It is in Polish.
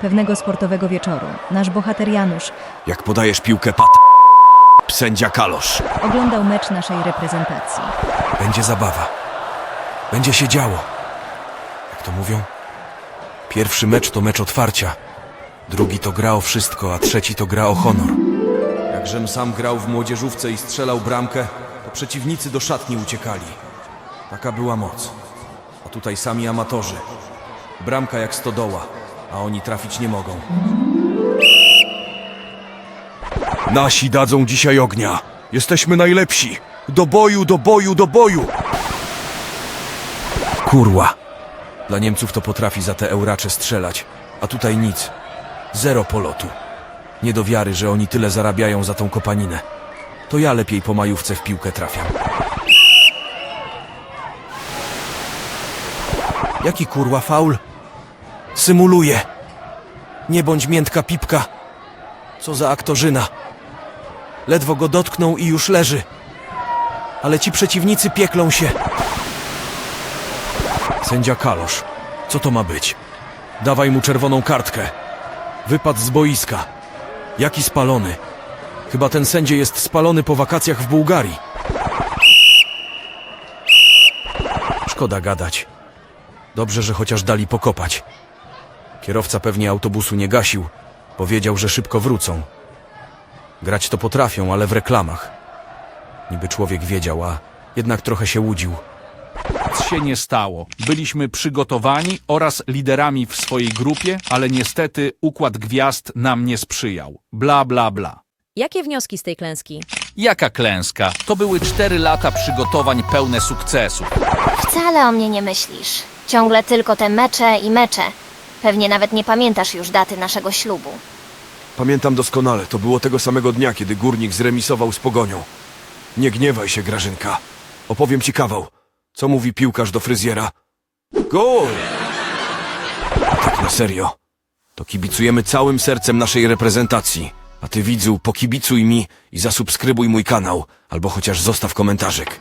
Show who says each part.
Speaker 1: Pewnego sportowego wieczoru nasz bohater Janusz
Speaker 2: Jak podajesz piłkę pat... Sędzia Kalosz.
Speaker 1: oglądał mecz naszej reprezentacji.
Speaker 2: Będzie zabawa. Będzie się działo. Jak to mówią? Pierwszy mecz to mecz otwarcia. Drugi to gra o wszystko, a trzeci to gra o honor. Jakżem sam grał w młodzieżówce i strzelał bramkę, to przeciwnicy do szatni uciekali. Taka była moc. A tutaj sami amatorzy. Bramka jak stodoła, a oni trafić nie mogą. Nasi dadzą dzisiaj ognia. Jesteśmy najlepsi. Do boju, do boju, do boju! Kurła. Dla Niemców to potrafi za te euracze strzelać, a tutaj nic. Zero polotu. Nie do wiary, że oni tyle zarabiają za tą kopaninę. To ja lepiej po majówce w piłkę trafiam. Jaki kurwa faul? Symuluje. Nie bądź miętka pipka. Co za aktorzyna. Ledwo go dotknął i już leży. Ale ci przeciwnicy pieklą się. Sędzia Kalosz. Co to ma być? Dawaj mu czerwoną kartkę. Wypad z boiska. Jaki spalony? Chyba ten sędzia jest spalony po wakacjach w Bułgarii. Szkoda gadać. Dobrze, że chociaż dali pokopać. Kierowca pewnie autobusu nie gasił. Powiedział, że szybko wrócą. Grać to potrafią, ale w reklamach. Niby człowiek wiedział, a jednak trochę się łudził.
Speaker 3: Nic się nie stało. Byliśmy przygotowani oraz liderami w swojej grupie, ale niestety układ gwiazd nam nie sprzyjał. Bla, bla, bla.
Speaker 4: Jakie wnioski z tej klęski?
Speaker 3: Jaka klęska? To były cztery lata przygotowań pełne sukcesów.
Speaker 5: Wcale o mnie nie myślisz. Ciągle tylko te mecze i mecze. Pewnie nawet nie pamiętasz już daty naszego ślubu.
Speaker 2: Pamiętam doskonale, to było tego samego dnia, kiedy górnik zremisował z pogonią. Nie gniewaj się, Grażynka. Opowiem ci kawał. Co mówi piłkarz do fryzjera? Gol! A tak na serio. To kibicujemy całym sercem naszej reprezentacji. A ty widzu, pokibicuj mi i zasubskrybuj mój kanał, albo chociaż zostaw komentarzyk.